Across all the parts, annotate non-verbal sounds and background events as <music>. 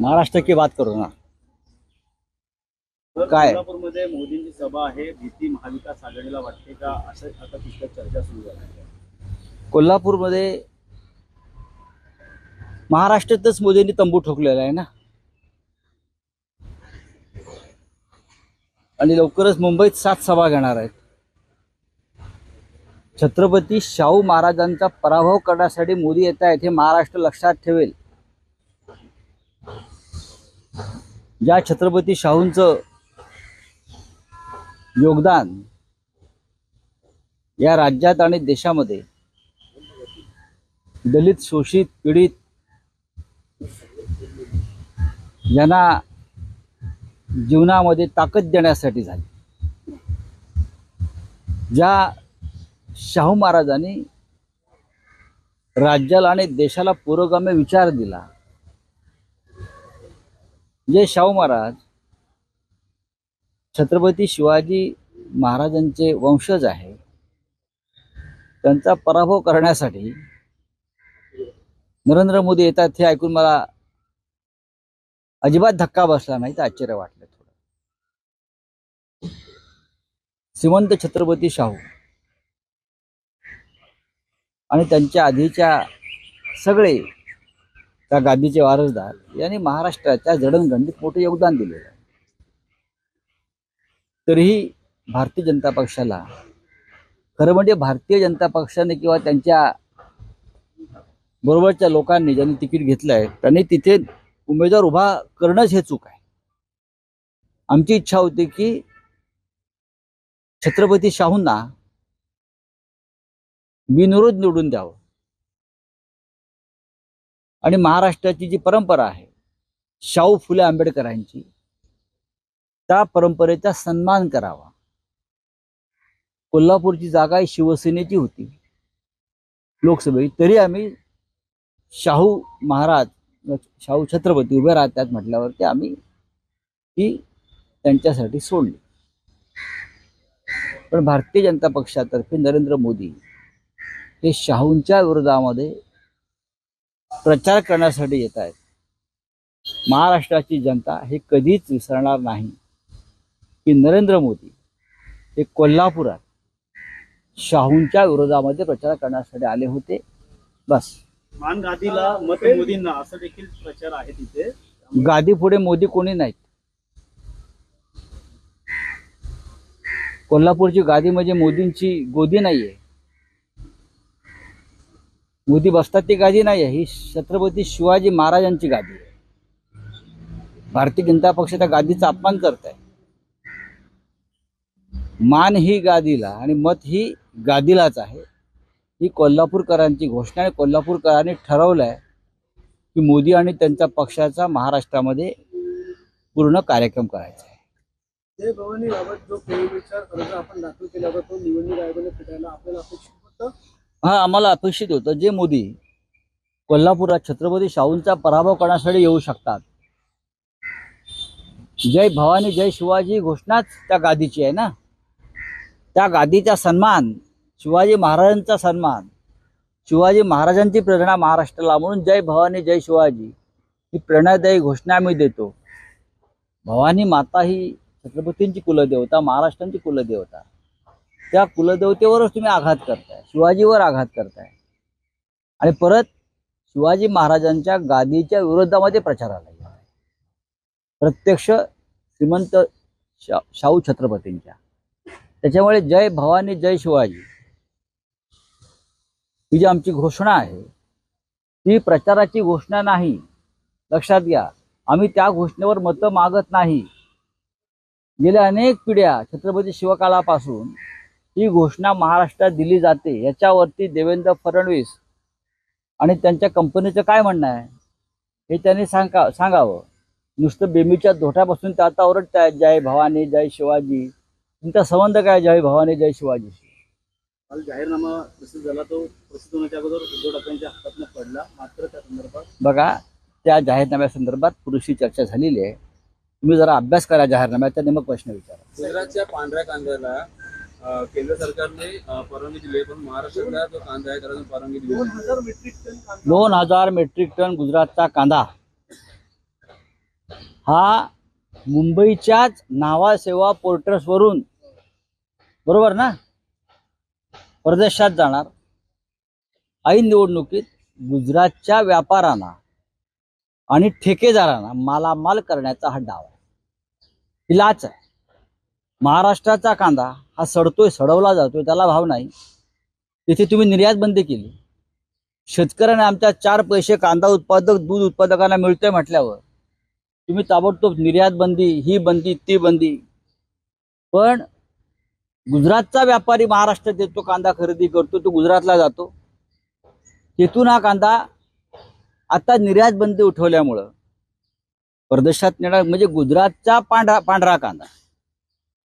महाराष्ट्र की बात करू ना. काय? कोल्हापूरमध्ये मोदींची सभा आहे भीती महाविकास आघाडीला वाटते का? असं आता पुस्तक चर्चा सुरू झाली आहे. कोल्हापूरमध्ये महाराष्ट्रातच मोदींनी तंबू ठोकलेला आहे ना? आणि लवकरच मुंबईत सात सभा घेणार आहेत. छत्रपती शाहू महाराजांचा पराभव करण्यासाठी मोदी येत आहेत हे महाराष्ट्र लक्षात ठेवेल. ज्या छत्रपती शाहूंचं योगदान या राज्यात आणि देशामध्ये दलित शोषित पीडित यांना जीवनामध्ये ताकद देण्यासाठी झाली. ज्या शाहू महाराजांनी राज्याला आणि देशाला पुरोगामी विचार दिला. जे शाहू महाराज. छत्रपती शिवाजी महाराजांचे वंशज आहे. त्यांचा पराभव करण्यासाठी नरेंद्र मोदी येतात हे ऐकून मला अजिबात धक्का बसला नाही तर आश्चर्य वाटलं थोडं. श्रीमंत छत्रपती शाहू. आणि त्यांच्या आधीच्या सगळे त्या गादीचे वारसदार यांनी महाराष्ट्राच्या जडणघडणीत मोठं योगदान दिलेलं आहे. तरीही भारतीय जनता पक्षाला खरं म्हणजे भारतीय जनता पक्षाने किंवा त्यांच्या बरोबरच्या लोकांनी ज्यांनी तिकीट घेतलं आहे त्यांनी तिथे उमेदवार उभा करणंच हे चूक आहे. आमची इच्छा होती की छत्रपती शाहूंना बिनविरोध निवडून द्यावं. आणि महाराष्ट्राची जी परंपरा आहे शाहू फुले आंबेडकरांची त्या परंपरेचा सन्मान करावा. कोल्हापूरची जागा ही शिवसेनेची होती. लोकसभेत तरी आम्ही शाहू महाराज शाहू छत्रपती उभे राहतात म्हटल्यावरती आम्ही ती त्यांच्यासाठी सोडली. पण भारतीय जनता पक्षातर्फे नरेंद्र मोदी हे शाहूंच्या विरोधामध्ये प्रचार करण्यासाठी येत आहेत. महाराष्ट्राची जनता हे कधीच विसरणार नाही की नरेंद्र मोदी हे कोल्हापुरात शाहूंच्या विरोधामध्ये प्रचार करण्यासाठी आले होते. बस. मान गादीला मत मोदींना असं देखील प्रचार आहे तिथे. गादी पुढे मोदी कोणी नाहीत. कोल्हापूरची गादी म्हणजे मोदींची गोदी नाहीये. मोदी बसतात ती गादी नाही आहे ही छत्रपती शिवाजी महाराजांची गादी आहे. भारतीय जनता पक्ष त्या गादीचा अपमान करत आहे मान ही गादीला आणि मत ही गादीलाच आहे. ही कोल्हापूरकरांची घोषणा आहे. कोल्हापूरकरांनी ठरवलंय की मोदी आणि त्यांच्या पक्षाचा महाराष्ट्रामध्ये पूर्ण कार्यक्रम करायचा आहे. जय भवानीबाबत जो फेरविचार अर्ज आपण दाखल केला होता तो निवडणूक आयोगाने फेटाळला आपल्याला अपेक्षित होतं. हा आम्हाला अपेक्षित होतं जे मोदी कोल्हापुरात छत्रपती शाहूंचा पराभव करण्यासाठी येऊ शकतात. जय भवानी जय शिवाजी घोषणाच त्या गादीची आहे ना? त्या गादीचा सन्मान शिवाजी महाराजांचा सन्मान शिवाजी महाराजांची प्रेरणा महाराष्ट्राला. म्हणून जय भवानी जय शिवाजी ही प्रेरणादायी घोषणा आम्ही देतो. भवानी माता ही छत्रपतींची कुलदेवता महाराष्ट्रांची कुलदेवता. त्या कुलदेवतेवरच तुम्ही आघात करताय. शिवाजीवर आघात करताय. आणि परत शिवाजी महाराजांच्या गादीच्या विरोधामध्ये प्रचाराला गेला. प्रत्यक्ष श्रीमंत शा शाहू छत्रपतींच्या. त्याच्यामुळे जय भवानी जय शिवाजी. ही जी आमची घोषणा आहे ती प्रचाराची घोषणा नाही. लक्षात घ्या आम्ही त्या घोषणेवर मतं मागत नाही. गेल्या अनेक पिढ्या छत्रपती शिवकाळापासून ही घोषणा महाराष्ट्रात दिली जाते. याच्यावरती देवेंद्र फडणवीस आणि त्यांच्या कंपनीचं काय म्हणणं आहे? हे त्यांनी सांगा सांगावं. नुसतं बेमीच्या धोट्यापासून ते आता ओरडतायत जय भवानी जय शिवाजी. तुमचा संबंध काय जय भवानी जय शिवाजी? काल जाहीरनामा प्रसिद्ध झाला तो प्रसिद्ध होण्याच्या अगोदर उद्धव ठाकरेंच्या हातातनं पडला. मात्र त्या संदर्भात बघा त्या जाहीरनाम्यासंदर्भात पुरेशी चर्चा झालेली आहे. तुम्ही जरा अभ्यास करा जाहीरनाम्याचा नेमक प्रश्न विचारा. गुजरातच्या पांढऱ्या कांद्याला केंद्र सरकारने परवानगी दिली आहे पण महाराष्ट्रातला जो कांदा आहे त्याला परवानगी दिली दोन. हजार मेट्रिक टन कांदा. दोन हजार मेट्रिक टन गुजरातचा कांदा. हा मुंबईच्याच नावासेवा पोर्टर्सवरून बरोबर ना? परदेशात जाणार. ऐन निवडणुकीत गुजरातच्या व्यापाऱ्यांना आणि ठेकेदारांना मालामाल करण्याचा हा डाव आहे. ही लाच आहे. महाराष्ट्राचा कांदा हा सडतोय सडवला जातोय त्याला भाव नाही. तिथे तुम्ही निर्यात बंदी केली. शेतकऱ्यांना आमच्या चार पैसे कांदा उत्पादक दूध उत्पादकांना मिळतोय म्हटल्यावर तुम्ही ताबडतोब निर्यात बंदी ही बंदी ती बंदी. पण गुजरातचा व्यापारी महाराष्ट्रात येतो कांदा खरेदी करतो तो गुजरातला जातो. तिथून हा कांदा आता निर्यात बंदी उठवल्यामुळं परदेशात नेणार म्हणजे गुजरातचा पांढरा पांढरा कांदा.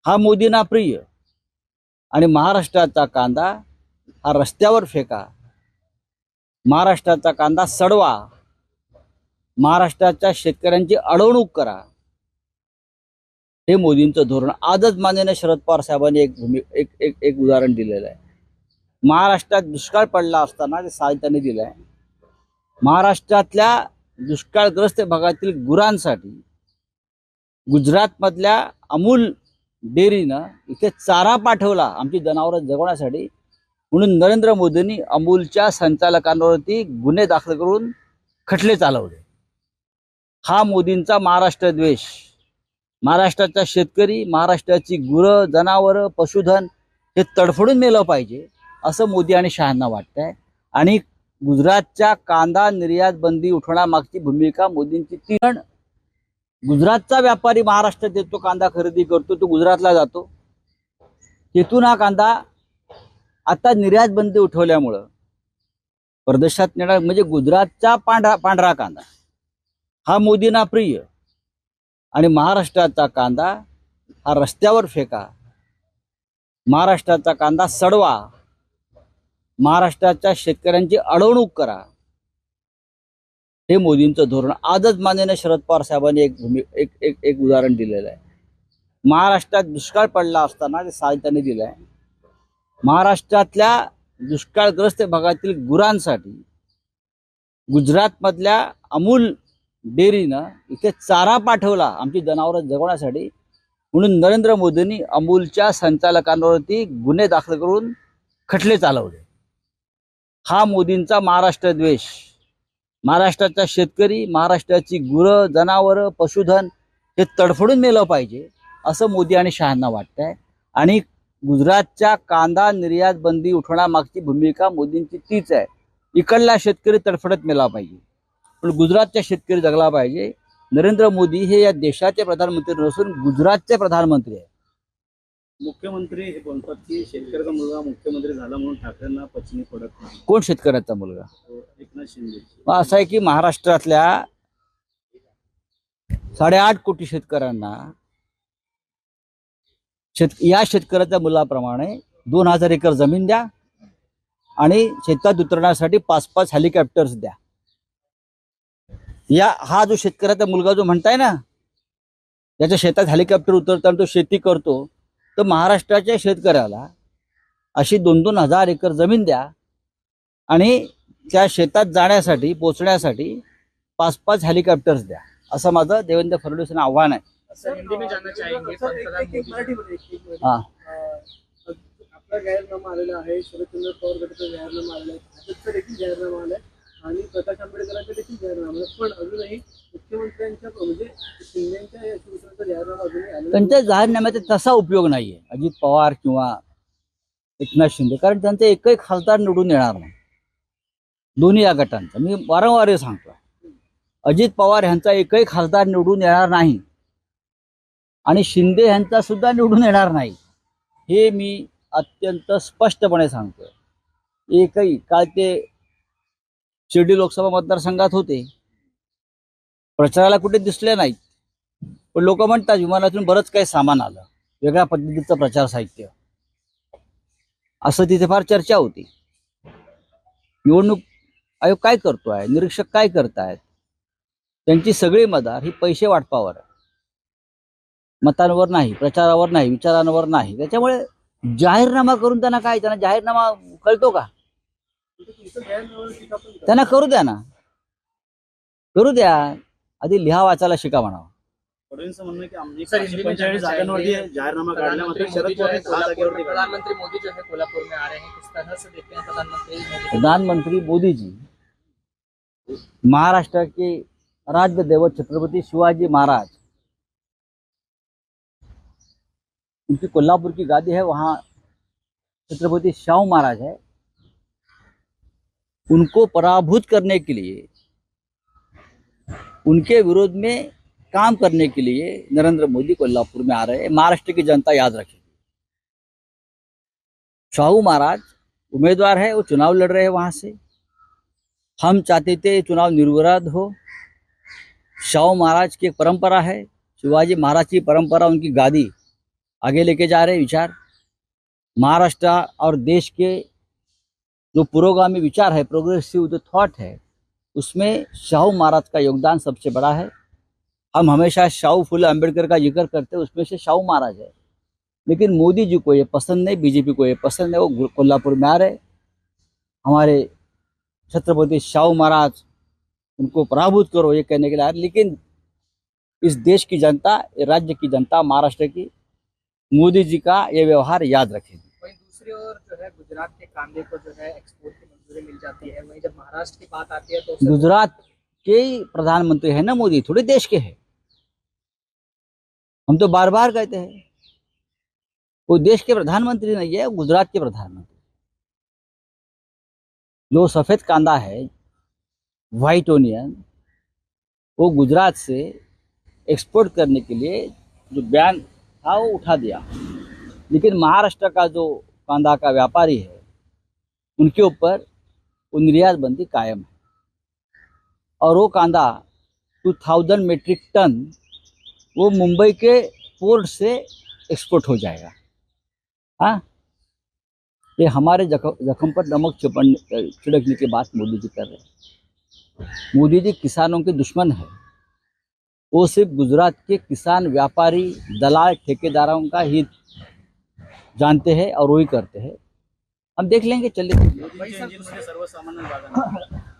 हा मोदींना प्रिय. आणि महाराष्ट्राचा कांदा हा रस्त्यावर फेका. महाराष्ट्राचा कांदा सडवा. महाराष्ट्राच्या शेतकऱ्यांची अडवणूक करा. हे मोदींचं धोरण आजच माननीय शरद पवार साहेबांनी एक भूमी एक एक एक उदाहरण दिलेलं आहे. महाराष्ट्रात दुष्काळ पडला असताना ते साहित्याने दिलं आहे. महाराष्ट्रातल्या दुष्काळग्रस्त भागातील गुरांसाठी गुजरातमधल्या अमूल डेअरीनं इथे चारा पाठवला आमची जनावरं जगवण्यासाठी. म्हणून नरेंद्र मोदींनी अमूलच्या संचालकांवरती गुन्हे दाखल करून खटले चालवले. हा मोदींचा महाराष्ट्र द्वेष. महाराष्ट्राचा शेतकरी महाराष्ट्राची गुरं जनावरं पशुधन हे तडफडून नेलं पाहिजे असं मोदी आणि शहांना वाटतंय. आणि गुजरातच्या कांदा निर्यात बंदी उठवण्यामागची भूमिका मोदींची ती गुजरातचा व्यापारी महाराष्ट्रात येतो कांदा खरेदी करतो तो गुजरातला जातो. तिथून हा कांदा आता निर्यात बंदी उठवल्यामुळं परदेशात नेणार म्हणजे गुजरातचा पांढरा पांढरा कांदा. हा मोदींना प्रिय. आणि महाराष्ट्राचा कांदा हा रस्त्यावर फेका. महाराष्ट्राचा कांदा सडवा. महाराष्ट्राच्या शेतकऱ्यांची अडवणूक करा. हे मोदींचं धोरण आजच माननीय शरद पवार साहेबांनी एक भूमी एक एक एक उदाहरण दिलेलं आहे. महाराष्ट्रात दुष्काळ पडला असताना ते साहित्याने दिलं आहे महाराष्ट्रातल्या दुष्काळग्रस्त भागातील गुरांसाठी गुजरातमधल्या अमूल डेअरीनं इथे चारा पाठवला आमची जनावरं जगवण्यासाठी. म्हणून नरेंद्र मोदींनी अमूलच्या संचालकांवरती गुन्हे दाखल करून खटले चालवले. हा मोदींचा महाराष्ट्र द्वेष. महाराष्ट्राचा शेतकरी महाराष्ट्राची गुरं जनावरं पशुधन हे तडफडून नेलं पाहिजे असं मोदी आणि शहांना वाटतंय. आणि गुजरातच्या कांदा निर्यात बंदी उठवण्यामागची भूमिका मोदींची तीच आहे. इकडला शेतकरी तडफडत मेला पाहिजे. पण गुजरातचा शेतकरी जगला पाहिजे. नरेंद्र मोदी हे या देशाचे प्रधानमंत्री नसून गुजरातचे प्रधानमंत्री आहे मुख्यमंत्री हे बोलतात की शेतकऱ्याचा मुलगा मुख्यमंत्री झाला म्हणून ठाकरेंना पचनी पडत नाही. कोण शेतकऱ्याचा मुलगा? असं आहे की महाराष्ट्रातल्या साडेआठ कोटी शेतकऱ्यांना शेत या शेतकऱ्याच्या मुलाप्रमाणे दोन हजार एकर जमीन द्या आणि शेतात उतरण्यासाठी पाच पाच हेलिकॉप्टर्स द्या. या हा जो शेतकऱ्याचा मुलगा जो म्हणताय ना त्याच्या शेतात हेलिकॉप्टर उतरताना तो शेती करतो तर महाराष्ट्राच्या शेतकऱ्याला अशी दोन दोन हजार एकर जमीन द्या आणि त्या शेतात जाण्यासाठी पोचण्यासाठी पाच पाच हेलिकॉप्टर्स द्या. असं माझं देवेंद्र फडणवीस यांना आव्हान आहे. सर, हिंदी में जानना चाहेंगे एक एक मराठीमध्ये एक- एक मिनिट. हा. अं, आपला जाहीरनामा आलेला आहे शरदचंद्र पवार गटाचा जाहीरनामा आलेला आहे भाजपचा देखील जाहीरनामा आलाय आणि प्रकाश आंबेडकरांचा देखील जाहीरनामा आलाय. पण अजूनही मुख्यमंत्र्यांच्या म्हणजे शिंदेच्या या शिवसेनेचा जाहीरनामा अजूनही आलेला त्यांच्या जाहीरनाम्याचा तसा उपयोग नाहीये. अजित पवार किंवा एकनाथ शिंदे कारण त्यांचा एकही खासदार निवडून येणार नाही. दोन्ही या गटांचा. मी वारंवार हे सांगतो अजित पवार ह्यांचा एकही खासदार निवडून येणार नाही. आणि शिंदे ह्यांचा सुद्धा निवडून येणार नाही. हे मी अत्यंत स्पष्टपणे सांगतोय. एकही काल ते शिर्डी लोकसभा मतदारसंघात होते. प्रचाराला कुठे दिसले नाहीत. पण लोक म्हणतात विमानातून बरंच काही सामान आलं. वेगळ्या पद्धतीचं प्रचार साहित्य. असं तिथे फार चर्चा होती. निवडणूक आयोग काय करतोय? निरीक्षक काय करतायत? त्यांची सगळी मदार ही पैसे वाटपावर आहे मतांवर नाही प्रचारावर नाही विचारांवर नाही. त्याच्यामुळे जाहीरनामा करून त्यांना काय? त्यांना जाहीरनामा कळतो का. त्यांना करू द्या ना. करू द्या. आधी लिहा वाचायला शिका म्हणावं. आहे प्रधानमंत्री मात्र शरद मोदी जो महाराष्ट्र के राज्य देवत छत्रपति शिवाजी महाराज। उनकी कोल्हापुर की गादी है, वहाँ छत्रपति शाहू महाराज है। उनको पराभूत करने के लिए, उनके विरोध में काम करने के लिए नरेंद्र मोदी कोल्हापुर में आ रहे हैं। महाराष्ट्र की जनता याद रखेगी। शाहू महाराज उम्मीदवार है, वो चुनाव लड़ रहे हैं वहाँ से। हम चाहते थे चुनाव निर्विवाद हो। शाहू महाराज की एक परंपरा है, शिवाजी महाराज की परंपरा, उनकी गादी। आगे लेके जा रहे विचार। महाराष्ट्र और देश के जो पुरोगामी विचार है, प्रोग्रेसिव जो थॉट है, उसमें शाहू महाराज का योगदान सबसे बड़ा है। हम हमेशा शाहू, फुले अंबेडकर का ज़िक्र करते हैं, उसमें से शाहू महाराज है। लेकिन मोदी जी को ये पसंद नहीं, बीजेपी को ये पसंद है वो कोल्हापुर में आ रहे हमारे छत्रपति शाहू महाराज उनको पराभूत करो ये कहने के लिए लेकिन इस देश की जनता राज्य की जनता महाराष्ट्र की मोदी जी का ये व्यवहार याद रखेगी। वहीं दूसरी ओर जो है गुजरात के कांदे को जो है एक्सपोर्ट की मंजूरी मिल जाती है। वहीं जब महाराष्ट्र की बात आती है तो गुजरात के ही प्रधानमंत्री है ना मोदी थोड़े देश के है। हम तो बार बार कहते हैं वो देश के प्रधानमंत्री नहीं है गुजरात के प्रधानमंत्री। जो सफ़ेद कांदा है वाइट ओनियन वो गुजरात से एक्सपोर्ट करने के लिए जो बैन था, वो उठा दिया। लेकिन महाराष्ट्र का जो कांदा का व्यापारी है, उनके ऊपर वो निर्यात बंदी कायम है। और वो कांदा 2000 मेट्रिक टन वो मुंबई के पोर्ट से एक्सपोर्ट हो जाएगा। हाँ? ये हमारे जख्म पर नमक छिड़कने की बात मोदी जी कर रहे हैं। मोदी जी किसानों के दुश्मन है। वो सिर्फ़ गुजरात के किसान व्यापारी दलाल ठेकेदारों का ही जानते हैं और वही करते हैं। हम देख लेंगे चलिए। सर्वसामान्य. <laughs>